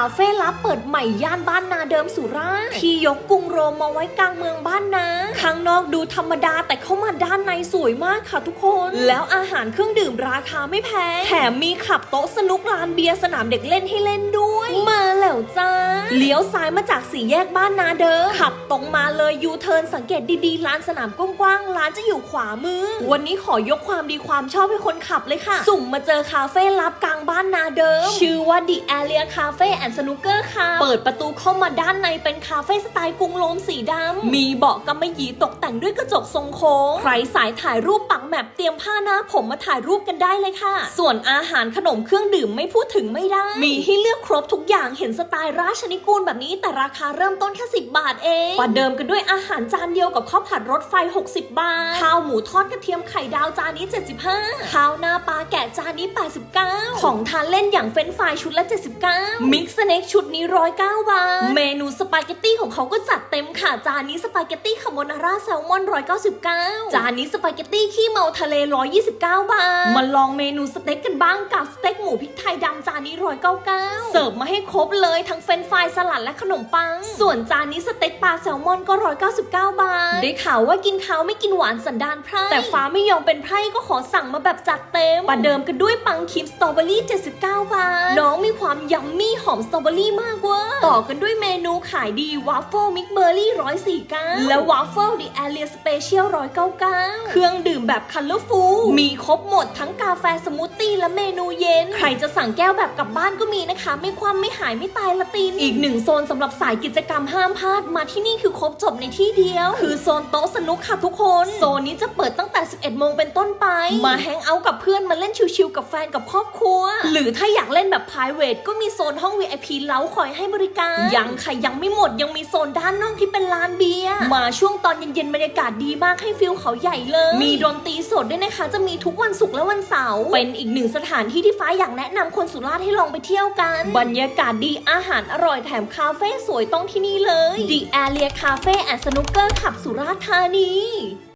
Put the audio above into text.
าเฟ่ลับเปิดใหม่ย่านบ้านนาเดิมสุราษฎร์ที่ยกกรุงโรมมาไว้กลางเมืองบ้านนาข้างนอกดูธรรมดาแต่เข้ามาด้านในสวยมากค่ะทุกคน แล้วอาหารเครื่องดื่มราคาไม่แพงแถมมีขับโต๊ะสนุกลานเบียร์สนามเด็กเล่นให้เล่นด้วย มาแล้วจ้าเลี้ยวซ้ายมาจากสี่แยกบ้านนาเดิมขับตรงมาเลยยูเทิร์นสังเกตดีๆร้านสนามกว้างๆร้านจะอยู่ขวามือ วันนี้ขอยกความดีความชอบให้คนขับเลยค่ะ สุ่มมาเจอคาเฟ่ลับกลางบ้านนาเดิม ชื่อว่า The Area Cafe and Snooker ค่ะ เปิดประตูเข้ามาด้านในเป็นคาเฟ่สไตล์กรุงโรมสีดำ มีเบาะกำมะหยี่ตกแต่งด้วยกระจกทรงโค้ง ใครสายถ่ายรูปปักแมปเตรียมผ้าหน้าผมมาถ่ายรูปกันได้เลยค่ะ ส่วนอาหารขนมเครื่องดื่มไม่พูดถึงไม่ได้ มีให้เลือกครบทุกอย่างเห็นสไตล์ราชนิกูลแบบนี้ แต่ราคาเริ่มต้นแค่10 บาทเองประเดิมกันด้วยอาหารจานเดียวกับข้าวผัดรถไฟ 60 บาท ข้าวหมูทอดกระเทียมไข่ดาวจานนี้ 75 ข้าวหน้าปลาแกะจานนี้ 89 ของทานเล่นอย่างเฟรนช์ฟรายชุดละ 79 มิก Big Snack ชุดนี้ 109 บาท เมนู ปาเกตตี้ของเขาก็จัดเต็มค่ะ จานนี้สปาเกตตี้คาโบนาร่าแซลมอน 199 จานนี้สปาเกตตี้ขี้เมาทะเล 129 บาท มาลองเมนูสเต็กกันบ้างกับสเต็กหมูพริกไทยดำจานนี้ 199 เสิร์ฟมาให้ครบเลยทั้งเฟรนฟรายสลัดและขนมปัง ส่วนจานนี้สเต็กปลาแซลมอนก็ 199 บาท ได้ข่าวว่ากินข้าวไม่กินหวานสันดานไพร่แต่ฟ้าไม่ยอมเป็นไพร่ก็ขอสั่งมาแบบจัดเต็มประเดิมกันด้วยปังครีมสตรอเบอรี่ 79 บาท น้องมีความยัมมี่หอมสตรอเบอรี่มากเว่าต่อกันด้วยเมนูขายดีวาฟเฟิลมิกเบอร์รี่149 และวาฟเฟิลดิแอเรียสเปเชียล199 เครื่องดื่ม แบบคัลเลอร์ฟูลมีครบหมดทั้งกาแฟสมูทตี้และเมนูเย็น ใครจะสั่งแก้วแบบกลับบ้านก็มีนะคะ ไม่ความไม่หายไม่ตายละติน อีกหนึ่งโซนสำหรับสายกิจกรรมห้ามพลาดมาที่นี่คือครบจบในที่เดียว คือโซนโต๊ะสนุกค่ะทุกคน โซนนี้จะเปิดตั้งแต่ 11 โมงเป็นต้นไป มาแฮงเอาท์กับเพื่อนมาเล่นชิลๆกับแฟนกับครอบครัว หรือถ้าอยากเล่นแบบ p r i v a t ก็มีโซนห้อง VIP เล้าคอยให้บริการ ยังค่ะยังไม่หมดยังมีโซนด้านนอกที่เป็นลานเบียร์มาช่วงตอนเย็นๆบรรยากาศดีมากให้ฟิลเขาใหญ่เลย มีดนตรีสดด้วยนะคะ จะมีทุกวันศุกร์และวันเสาร์เป็นอีกหนึ่งสถานที่ที่ฟ้าอยากแนะนำคนสุราษฎร์ให้ลองไปเที่ยวกัน บรรยากาศดีอาหารอร่อยแถมคาเฟ่สวยต้องที่นี่เลย The Area Cafe and Snooker ขับสุราษฎร์ธานี